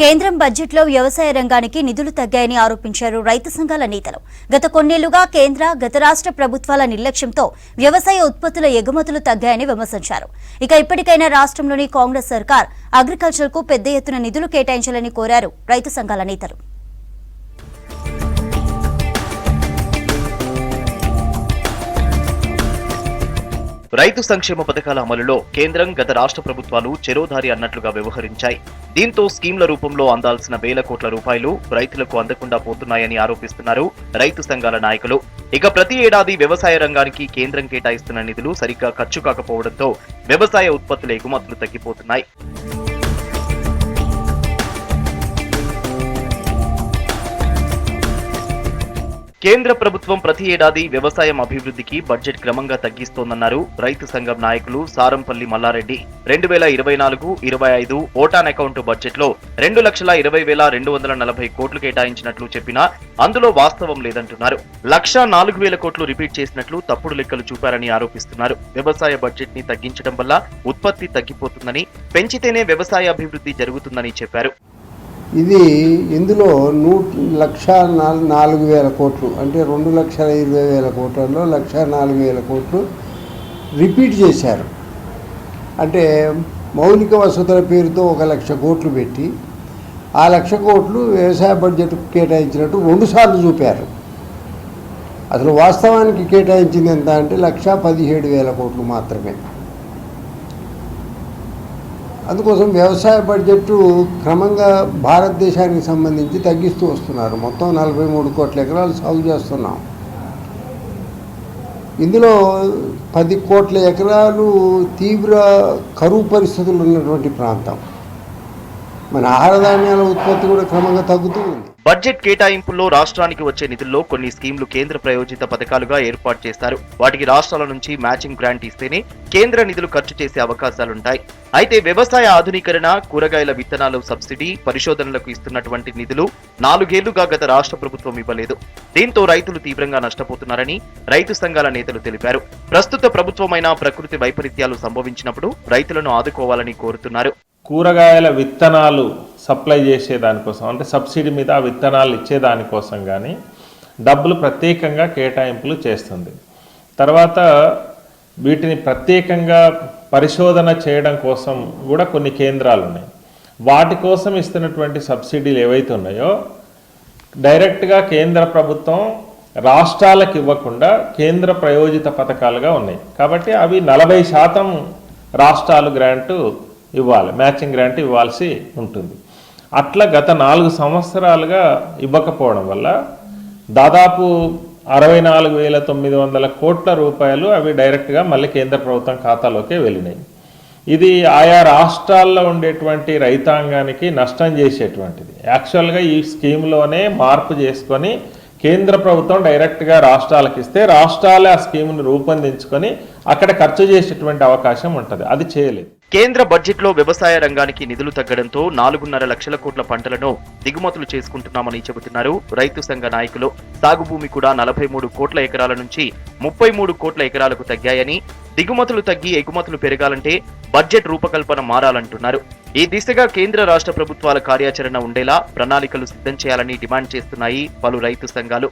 కేంద్రం బడ్జెట్లో వ్యవసాయ రంగానికి నిధులు తగ్గాయని ఆరోపించారు రైతు సంఘాల నేతలు. గత కొన్నేళ్ళుగా కేంద్ర గత రాష్ట్ర ప్రభుత్వాల నిర్లక్ష్యంతో వ్యవసాయ ఉత్పత్తుల ఎగుమతులు తగ్గాయని విమర్శించారు. ఇక ఇప్పటికైనా రాష్ట్రంలోని కాంగ్రెస్ సర్కార్ అగ్రికల్చర్కు పెద్ద ఎత్తున నిధులు కేటాయించాలని కోరారు రైతు సంఘాల నేతలు. రైతు సంక్షేమ పథకాల అమలులో కేంద్రం గత రాష్ట్ర ప్రభుత్వాలు చెరోదారి అన్నట్లుగా వ్యవహరించాయి. దీంతో స్కీమ్ల రూపంలో అందాల్సిన వేల కోట్ల రూపాయలు రైతులకు అందకుండా పోతున్నాయని ఆరోపిస్తున్నారు రైతు సంఘాల నాయకులు. ఇక ప్రతి ఏడాది వ్యవసాయ రంగానికి కేంద్రం కేటాయిస్తున్న నిధులు సరిగ్గా ఖర్చు కాకపోవడంతో వ్యవసాయ ఉత్పత్తుల ఎగుమతులు తగ్గిపోతున్నాయి. కేంద్ర ప్రభుత్వం ప్రతి ఏడాది వ్యవసాయం అభివృద్ధికి బడ్జెట్ క్రమంగా తగ్గిస్తోందన్నారు రైతు సంఘం నాయకులు సారంపల్లి మల్లారెడ్డి. రెండు వేల ఇరవై నాలుగు ఇరవై ఐదు ఓటాన్ అకౌంట్ బడ్జెట్లో రెండు లక్షల ఇరవై వేల రెండు వందల నలభై కోట్లు కేటాయించినట్లు చెప్పినా అందులో వాస్తవం లేదంటున్నారు. లక్ష నాలుగు వేల కోట్లు రిపీట్ చేసినట్లు తప్పుడు లెక్కలు చూపారని ఆరోపిస్తున్నారు. వ్యవసాయ బడ్జెట్ని తగ్గించడం వల్ల ఉత్పత్తి తగ్గిపోతుందని పెంచితేనే వ్యవసాయ అభివృద్ధి జరుగుతుందని చెప్పారు. ఇది ఇందులో నూ లక్ష నాలుగు వేల కోట్లు అంటే రెండు లక్షల ఇరవై వేల కోట్లలో లక్ష నాలుగు వేల కోట్లు రిపీట్ చేశారు. అంటే మౌలిక వసతుల పేరుతో ఒక లక్ష కోట్లు పెట్టి ఆ లక్ష కోట్లు వ్యవసాయ బడ్జెట్ కేటాయించినట్టు రెండుసార్లు చూపారు. అసలు వాస్తవానికి కేటాయించింది ఎంత అంటే లక్ష పదిహేడు వేల కోట్లు మాత్రమే. అందుకోసం వ్యవసాయ బడ్జెట్ క్రమంగా భారతదేశానికి సంబంధించి తగ్గిస్తూ వస్తున్నారు. మొత్తం నలభై మూడు కోట్ల ఎకరాలు సాగు చేస్తున్నాం. ఇందులో పది కోట్ల ఎకరాలు తీవ్ర కరువు పరిస్థితులు ఉన్నటువంటి ప్రాంతం. మన ఆహార ధాన్యాల ఉత్పత్తి కూడా క్రమంగా తగ్గుతూ ఉంది. బడ్జెట్ కేటాయింపుల్లో రాష్ట్రానికి వచ్చే నిధుల్లో కొన్ని స్కీమ్లు కేంద్ర ప్రయోజిత పథకాలుగా ఏర్పాటు చేస్తారు. వాటికి రాష్ట్రాల నుంచి మ్యాచింగ్ గ్రాంట్ ఇస్తేనే కేంద్ర నిధులు ఖర్చు చేసే అవకాశాలుంటాయి. అయితే వ్యవసాయ ఆధునీకరణ కూరగాయల విత్తనాలు సబ్సిడీ పరిశోధనలకు ఇస్తున్నటువంటి నిధులు నాలుగేళ్ళుగా గత రాష్ట్ర ప్రభుత్వం ఇవ్వలేదు. దీంతో రైతులు తీవ్రంగా నష్టపోతున్నారని రైతు సంఘాల నేతలు తెలిపారు. ప్రస్తుత ప్రభుత్వమైన ప్రకృతి వైపరీత్యాలు సంభవించినప్పుడు రైతులను ఆదుకోవాలని కోరుతున్నారు. కూరగాయల విత్తనాలు సప్లై చేసేదానికోసం అంటే సబ్సిడీ మీద ఆ విత్తనాలు ఇచ్చేదానికోసం కానీ డబ్బులు ప్రత్యేకంగా కేటాయింపులు చేస్తుంది. తర్వాత వీటిని ప్రత్యేకంగా పరిశోధన చేయడం కోసం కూడా కొన్ని కేంద్రాలు ఉన్నాయి. వాటి కోసం ఇస్తున్నటువంటి సబ్సిడీలు ఏవైతే ఉన్నాయో డైరెక్ట్గా కేంద్ర ప్రభుత్వం రాష్ట్రాలకు ఇవ్వకుండా కేంద్ర ప్రయోజిత పథకాలుగా ఉన్నాయి. కాబట్టి అవి నలభై శాతం రాష్ట్రాలు గ్రాంటు ఇవ్వాలి. మ్యాచింగ్ గ్రాంట్ ఇవ్వాల్సి ఉంటుంది. అట్లా గత నాలుగు సంవత్సరాలుగా ఇవ్వకపోవడం వల్ల దాదాపు అరవై నాలుగు వేల తొమ్మిది వందల కోట్ల రూపాయలు అవి డైరెక్ట్గా మళ్ళీ కేంద్ర ప్రభుత్వం ఖాతాలోకే వెళ్ళినాయి. ఇది ఆయా రాష్ట్రాల్లో ఉండేటువంటి రైతాంగానికి నష్టం చేసేటువంటిది. యాక్చువల్గా ఈ స్కీమ్లోనే మార్పు చేసుకొని కేంద్ర ప్రభుత్వం డైరెక్ట్గా రాష్ట్రాలకు ఇస్తే రాష్ట్రాలే ఆ స్కీమ్ను రూపొందించుకొని అక్కడ ఖర్చు చేసేటువంటి అవకాశం ఉంటుంది. అది చేయలేదు. కేంద్ర బడ్జెట్లో వ్యవసాయ రంగానికి నిధులు తగ్గడంతో నాలుగున్నర లక్షల కోట్ల పంటలను దిగుమతులు చేసుకుంటున్నామని చెబుతున్నారు రైతు సంఘ నాయకులు. సాగు భూమి కూడా నలభై మూడు కోట్ల ఎకరాల నుంచి ముప్పై మూడు కోట్ల ఎకరాలకు తగ్గాయని దిగుమతులు తగ్గి ఎగుమతులు పెరగాలంటే బడ్జెట్ రూపకల్పన మారాలంటున్నారు. ఈ దిశగా కేంద్ర రాష్ట్ర ప్రభుత్వాల కార్యాచరణ ఉండేలా ప్రణాళికలు సిద్ధం చేయాలని డిమాండ్ చేస్తున్నాయి పలు రైతు సంఘాలు.